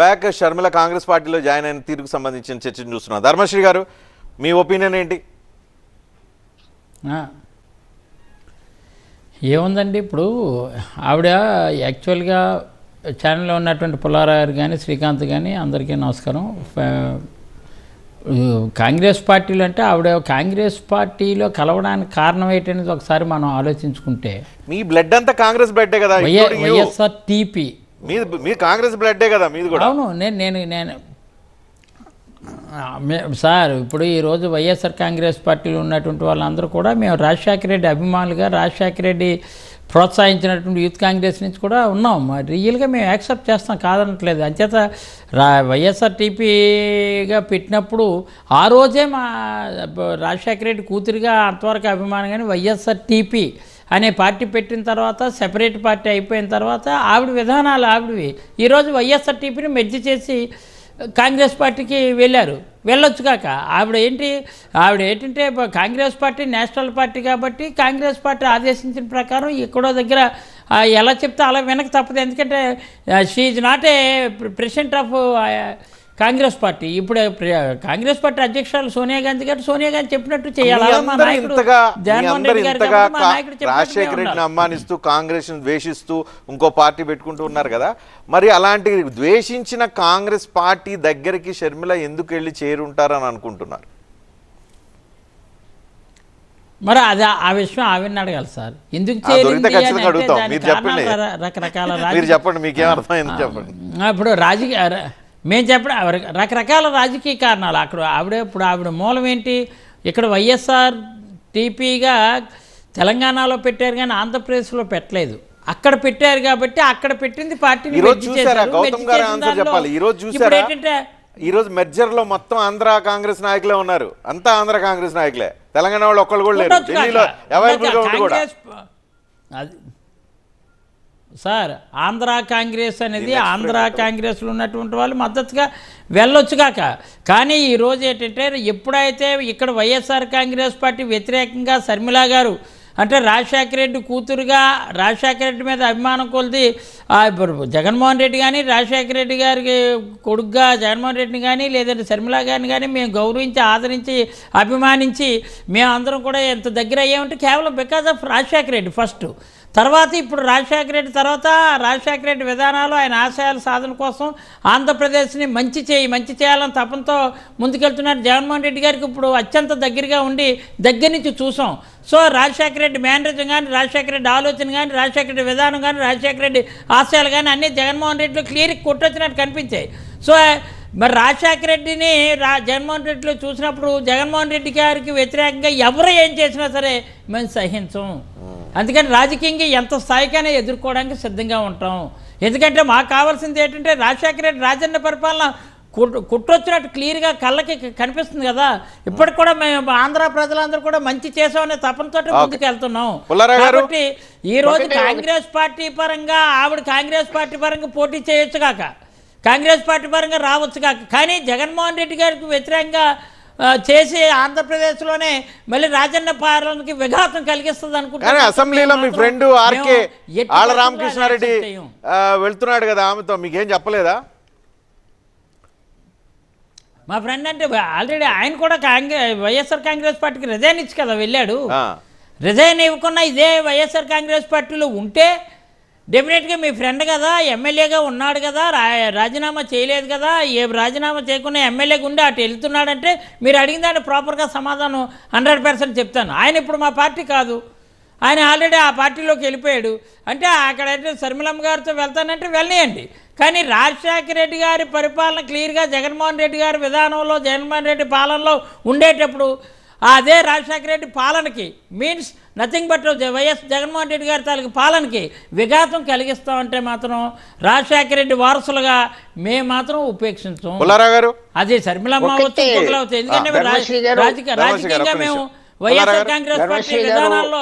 Back Sharmila Congress పార్టీలో join అయిన తీరుకు సంబంధించిన చర్చను చూస్తున్నాం ధర్మశ్రీ గారు మీ ఒపీనియన్ ఏంటి. ఏముందండి ఇప్పుడు ఆవిడ యాక్చువల్గా ఛానల్లో ఉన్నటువంటి పుల్లారావు గారు కానీ శ్రీకాంత్ కానీ అందరికీ నమస్కారం కాంగ్రెస్ పార్టీలో అంటే ఆవిడ కాంగ్రెస్ పార్టీలో కలవడానికి కారణం ఏంటనేది ఒకసారి మనం ఆలోచించుకుంటే మీ బ్లడ్ అంతా కాంగ్రెస్ బ్లడ్డే కదా. వైఎస్ఆర్ టీపీ మీది మీ కాంగ్రెస్ బ్లడ్డే కదా మీది కూడా. అవును నేను నేను నేను. సార్ ఇప్పుడు ఈరోజు వైఎస్ఆర్ కాంగ్రెస్ పార్టీలో ఉన్నటువంటి వాళ్ళందరూ కూడా మేము రాజశేఖర రెడ్డి అభిమానులుగా రాజశేఖర రెడ్డి ప్రోత్సహించినటువంటి యూత్ కాంగ్రెస్ నుంచి కూడా ఉన్నాం. రియల్గా మేము యాక్సెప్ట్ చేస్తాం కాదనట్లేదు. అంచేత రా వైఎస్ఆర్ టీపీగా పెట్టినప్పుడు ఆ రోజే మా రాజశేఖర రెడ్డి కూతురిగా అంతవరకు అభిమానం కానీ వైఎస్ఆర్ టీపీ అనే పార్టీ పెట్టిన తర్వాత సెపరేట్ పార్టీ అయిపోయిన తర్వాత ఆవిడ విధానాలు ఆవిడవి. ఈరోజు వైఎస్ఆర్ టీపీని మెర్జి చేసి కాంగ్రెస్ పార్టీకి వెళ్ళారు. వెళ్ళొచ్చు కాక. ఆవిడ ఏంటి? ఆవిడ ఏంటంటే కాంగ్రెస్ పార్టీ నేషనల్ పార్టీ కాబట్టి కాంగ్రెస్ పార్టీ ఆదేశించిన ప్రకారం ఎక్కడో దగ్గర ఎలా చెప్తే అలా వెనక తప్పదు. ఎందుకంటే she's not a president of Congress party ఇప్పుడు కాంగ్రెస్ పార్టీ అధ్యక్షురాలు సోనియా గాంధీ గారు సోనియా గాంధీ చెప్పినట్టు చేయాలి? రాజశేఖర రెడ్డిని. అమ్మానిస్తూ కాంగ్రెస్ ద్వేషిస్తూ ఇంకో పార్టీ పెట్టుకుంటూ ఉన్నారు కదా. మరి అలాంటి ద్వేషించిన కాంగ్రెస్ పార్టీ దగ్గరికి షర్మిల ఎందుకు వెళ్ళి చేరుంటారని అనుకుంటున్నారు? మరి అది ఆ- విషయం ఆవిడని అడగాలి సార్. ఎందుకు రకరకాల ఇప్పుడు రాజకీయ మేము చెప్పడం రకరకాల రాజకీయ కారణాలు. అక్కడ ఆవిడ ఇప్పుడు ఆవిడ మూలం ఏంటి? ఇక్కడ వైఎస్ఆర్ టీపీగా తెలంగాణలో పెట్టారు కానీ ఆంధ్రప్రదేశ్లో పెట్టలేదు. అక్కడ పెట్టారు కాబట్టి అక్కడ పెట్టింది పార్టీని ఈ రోజు మెర్జ్ చూసారా? చేశారు. గౌతమ్ మెర్జ్ గారు చేసిన ఆన్సర్ దానిలో చెప్పాలి. ఈ రోజు ఇప్పుడు చూసారా? ఏంటంటే ఈ రోజు మెర్జర్లో మొత్తం ఆంధ్ర కాంగ్రెస్ నాయకులే ఉన్నారు. అంతా ఆంధ్ర కాంగ్రెస్ నాయకులే. తెలంగాణ వాళ్ళు ఒక్కళ్ళు కూడా లేరు. ఢిల్లీలో. అవైలబుల్గా కూడా. సార్ ఆంధ్ర కాంగ్రెస్ అనేది ఆంధ్ర కాంగ్రెస్లో ఉన్నటువంటి వాళ్ళు మద్దతుగా వెళ్ళొచ్చు కాక. కానీ ఈ రోజు ఏంటంటే ఎప్పుడైతే ఇక్కడ వైఎస్ఆర్ కాంగ్రెస్ పార్టీ వ్యతిరేకంగా శర్మిల గారు అంటే రాజశేఖర రెడ్డి కూతురుగా రాజశేఖర రెడ్డి మీద అభిమానం కొలిది జగన్మోహన్ రెడ్డి కానీ రాజశేఖర రెడ్డి గారికి కొడుకుగా జగన్మోహన్ రెడ్డిని కానీ లేదంటే శర్మిల గారిని కానీ మేము గౌరవించి ఆదరించి అభిమానించి మేము అందరం కూడా ఎంత దగ్గర అయ్యామంటే కేవలం because of Rajasekhara Reddy first తర్వాత ఇప్పుడు రాజశేఖర రెడ్డి తర్వాత రాజశేఖర రెడ్డి విధానాలు ఆయన ఆశయాల సాధన కోసం ఆంధ్రప్రదేశ్ని మంచి చేయి మంచి చేయాలని తపంతో ముందుకెళ్తున్నారు జగన్మోహన్ రెడ్డి గారికి. ఇప్పుడు అత్యంత దగ్గరగా ఉండి దగ్గర నుంచి చూసాం. సో రాజశేఖర రెడ్డి మేనరిజం కానీ రాజశేఖర రెడ్డి ఆలోచన కానీ రాజశేఖర రెడ్డి విధానం కానీ రాజశేఖర రెడ్డి ఆశయాలు కానీ అన్నీ జగన్మోహన్ రెడ్డిలో క్లియర్ కొట్టొచ్చినట్టు కనిపించాయి. సో మరి రాజశేఖర రెడ్డిని రా జగన్మోహన్ రెడ్డిలో చూసినప్పుడు జగన్మోహన్ రెడ్డి గారికి వ్యతిరేకంగా ఎవరు ఏం చేసినా సరే మేము సహించం. అందుకని రాజకీయంగా ఎంత స్థాయికైనా ఎదుర్కోవడానికి సిద్ధంగా ఉంటాం. ఎందుకంటే మాకు కావాల్సింది ఏంటంటే రాజశేఖర రెడ్డి రాజన్న పరిపాలన కుట్ కుట్టొచ్చినట్టు క్లియర్గా కళ్ళకి కనిపిస్తుంది కదా. ఇప్పటికి కూడా మేము ఆంధ్ర ప్రజలందరూ కూడా మంచి చేసామనే తపనతో ముందుకు వెళ్తున్నాం? కాబట్టి ఈ రోజు కాంగ్రెస్ పార్టీ పరంగా ఆవిడ కాంగ్రెస్ పార్టీ పరంగా పోటీ చేయొచ్చు కాక. కాంగ్రెస్ పార్టీ పరంగా రావచ్చు కాక. కానీ జగన్మోహన్ రెడ్డి గారికి వ్యతిరేకంగా చేసి ఆంధ్రప్రదేశ్లోనే మళ్ళీ రాజన్న పాలనకి విఘాతం కలిగిస్తుంది అనుకుంటున్నాను. అసెంబ్లీలో మీ ఫ్రెండ్ ఆర్కే ఆళ్ళ రామకృష్ణారెడ్డి వెళ్తున్నాడు కదా ఆమెతో మీకేం చెప్పలేదా మా ఫ్రెండ్ అంటే ఆల్రెడీ ఆయన కూడా కాంగ్రెస్ వైఎస్ఆర్ కాంగ్రెస్ పార్టీకి రిజైన్ ఇచ్చి కదా వెళ్ళాడు. రిజైన్ ఇవ్వకుండా ఇదే వైఎస్ఆర్ కాంగ్రెస్ పార్టీలో ఉంటే డెఫినెట్గా మీ ఫ్రెండ్ కదా ఎమ్మెల్యేగా ఉన్నాడు కదా రా రాజీనామా చేయలేదు కదా ఏ రాజీనామా చేయకుండా ఎమ్మెల్యేగా ఉండి అటు వెళ్తున్నాడంటే మీరు అడిగిన దాన్ని ప్రాపర్గా సమాధానం హండ్రెడ్ పర్సెంట్ చెప్తాను. ఆయన ఇప్పుడు మా పార్టీ కాదు. ఆయన ఆల్రెడీ ఆ పార్టీలోకి వెళ్ళిపోయాడు. అంటే అక్కడైతే శర్మిలమ్మ గారితో వెళ్తానంటే వెళ్ళనియండి. కానీ రాజశేఖర రెడ్డి గారి పరిపాలన క్లియర్గా జగన్మోహన్ రెడ్డి గారి విధానంలో జగన్మోహన్ రెడ్డి పాలనలో ఉండేటప్పుడు అదే Rajasekhara Reddy పాలనకి means nothing but YS Jaganmohan Reddy గారి తాలూకు పాలనకి విఘాతం కలిగిస్తామంటే మాత్రం రాజశేఖర రెడ్డి వారసులుగా మేము మాత్రం ఉపేక్షించం. గారు? అదే శర్మిలమ్మ అవ్వచ్చు ఎందుకంటే రాజకీయంగా మేము. వైఎస్ఆర్ కాంగ్రెస్ పార్టీ విధానాల్లో